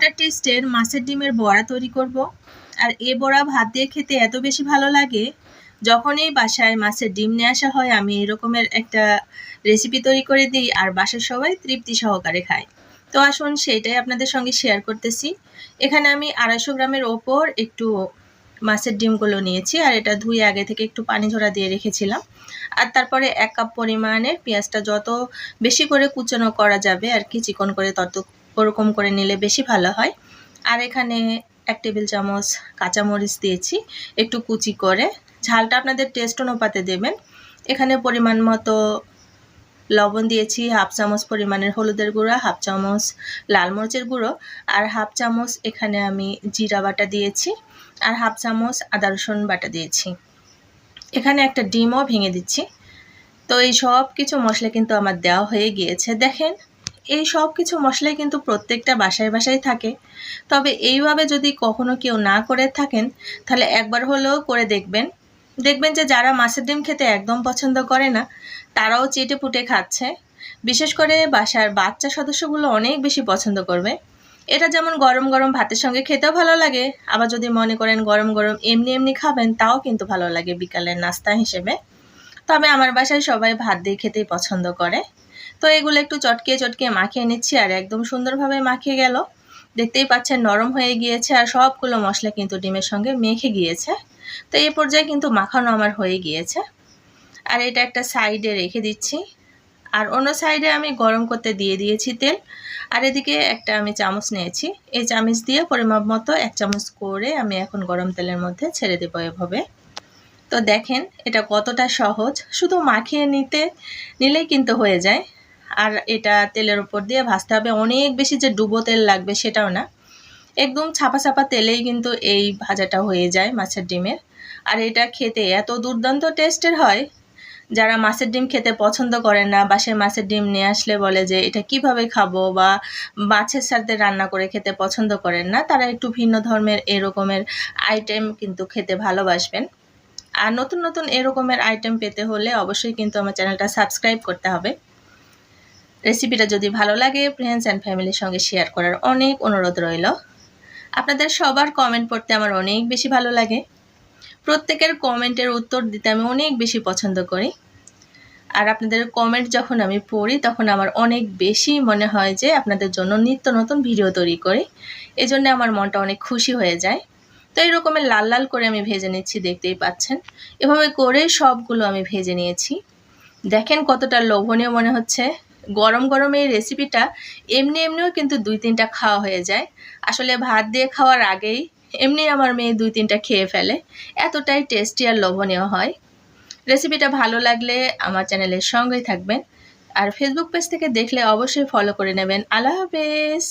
ফাটা টেস্টের মাছের ডিমের বড়া তৈরি করব। আর এ বড়া ভাত দিয়ে খেতে এত বেশি ভালো লাগে, যখনই বাসায় মাছের ডিম নিয়ে আসা হয়, আমি এরকমের একটা রেসিপি তৈরি করে দিই আর বাসার সবাই তৃপ্তি সহকারে খায়। তো আসুন সেটাই আপনাদের সঙ্গে শেয়ার করতেছি। এখানে আমি আড়াইশো গ্রামের ওপর একটু মাছের ডিমগুলো নিয়েছি আর এটা ধুয়ে আগে থেকে একটু পানি ঝরা দিয়ে রেখেছিলাম। আর তারপরে এক কাপ পরিমাণের পেঁয়াজটা যত বেশি করে কুচনো করা যাবে আর কি, চিকন করে তত ওরকম করে নিলে বেশি ভালো হয়। আর এখানে এক টেবিল চামচ কাঁচামরিচ দিয়েছি, একটু কুচি করে। ঝালটা আপনাদের টেস্ট অনুপাতে দেবেন। এখানে পরিমাণ মতো লবণ দিয়েছি, হাফ চামচ পরিমাণের হলুদের গুঁড়া, হাফ চামচ লাল মরিচের গুঁড়ো, আর হাফ চামচ এখানে আমি জিরা বাটা দিয়েছি, আর হাফ চামচ আদা রসুন বাটা দিয়েছি। এখানে একটা ডিমও ভেঙে দিচ্ছি। তো এই সব কিছু মশলা কিন্তু আমার দেওয়া হয়ে গিয়েছে। দেখেন এই সব কিছু মশলাই কিন্তু প্রত্যেকটা বাসায় বাসায় থাকে। তবে এইভাবে যদি কখনো কেউ না করে থাকেন, তাহলে একবার হলেও করে দেখবেন। দেখবেন যে যারা মাছের ডিম খেতে একদম পছন্দ করে না, তারাও চেটে পুটে খাচ্ছে। বিশেষ করে বাসার বাচ্চা সদস্যগুলো অনেক বেশি পছন্দ করবে। এটা যেমন গরম গরম ভাতের সঙ্গে খেতেও ভালো লাগে, আবার যদি মনে করেন গরম গরম এমনি এমনি খাবেন, তাও কিন্তু ভালো লাগে বিকালের নাস্তা হিসেবে। তবে আমার বাসায় সবাই ভাত দিয়ে খেতেই পছন্দ করে। তো এগুলো একটু চটকে চটকে মাখিয়ে নিচ্ছি আর একদম সুন্দরভাবে মাখিয়ে গেল। দেখতেই পাচ্ছেন নরম হয়ে গিয়েছে আর সবগুলো মশলা কিন্তু ডিমের সঙ্গে মেখে গিয়েছে। তো এই পর্যায়ে কিন্তু মাখানো আমার হয়ে গিয়েছে। আর এটা একটা সাইডে রেখে দিচ্ছি। আর অন্য সাইডে আমি গরম করতে দিয়ে দিয়েছি তেল। আর এদিকে একটা আমি চামচ নিয়েছি। এই চামচ দিয়ে পরিমাপ মতো এক চামচ করে আমি এখন গরম তেলের মধ্যে ছেড়ে দেবো এভাবে। তো দেখেন এটা কতটা সহজ। শুধু মাখিয়ে নিতে নিলেই কিন্তু হয়ে যায়। আর এটা তেলের উপর দিয়ে ভাজতে হবে। অনেক বেশি যে ডুবো তেল লাগবে সেটাও না। একদম ছাপা ছাপা তেলেই কিন্তু এই ভাজাটা হয়ে যায় মাছের ডিমের। আর এটা খেতে এত দুর্দান্ত টেস্টের হয়। যারা মাছের ডিম খেতে পছন্দ করেন না, বাসায় মাছের ডিম নিয়ে আসলে বলে যে, এটা কীভাবে খাব? বা মাছের সাথে রান্না করে খেতে পছন্দ করেন না, তারা একটু ভিন্ন ধর্মের এরকমের আইটেম কিন্তু খেতে ভালোবাসবেন। আর নতুন নতুন এরকমের আইটেম পেতে হলে অবশ্যই কিন্তু আমার চ্যানেলটা সাবস্ক্রাইব করতে হবে। রেসিপিটা যদি ভালো লাগে ফ্রেন্ডস অ্যান্ড ফ্যামিলির সঙ্গে শেয়ার করার অনেক অনুরোধ রইল। আপনাদের সবার কমেন্ট পড়তে আমার অনেক বেশি ভালো লাগে। প্রত্যেকের কমেন্টের উত্তর দিতে আমি অনেক বেশি পছন্দ করি। আর আপনাদের কমেন্ট যখন আমি পড়ি, তখন আমার অনেক বেশি মনে হয় যে আপনাদের জন্য নিত্য নতুন ভিডিও তৈরি করি। এই জন্য আমার মনটা অনেক খুশি হয়ে যায়। তো এই রকমের লাল লাল করে আমি ভেজে নিচ্ছি, দেখতেই পাচ্ছেন। এভাবে করে সবগুলো আমি ভেজে নিয়েছি। দেখেন কতটা লোভনীয় মনে হচ্ছে। গরম গরম এই রেসিপিটা এমনি এমনিও কিন্তু দুই তিনটা খাওয়া হয়ে যায়। আসলে ভাত দিয়ে খাওয়ার আগেই এমনি আমার মেয়ে দুই তিনটা খেয়ে ফেলে। এতটাই টেস্টি আর লোভনীয় হয়। রেসিপিটা ভালো লাগলে আমার চ্যানেলের সঙ্গেই থাকবেন। আর ফেসবুক পেজ থেকে দেখলে অবশ্যই ফলো করে নেবেন। আল্লাহ হাফেজ!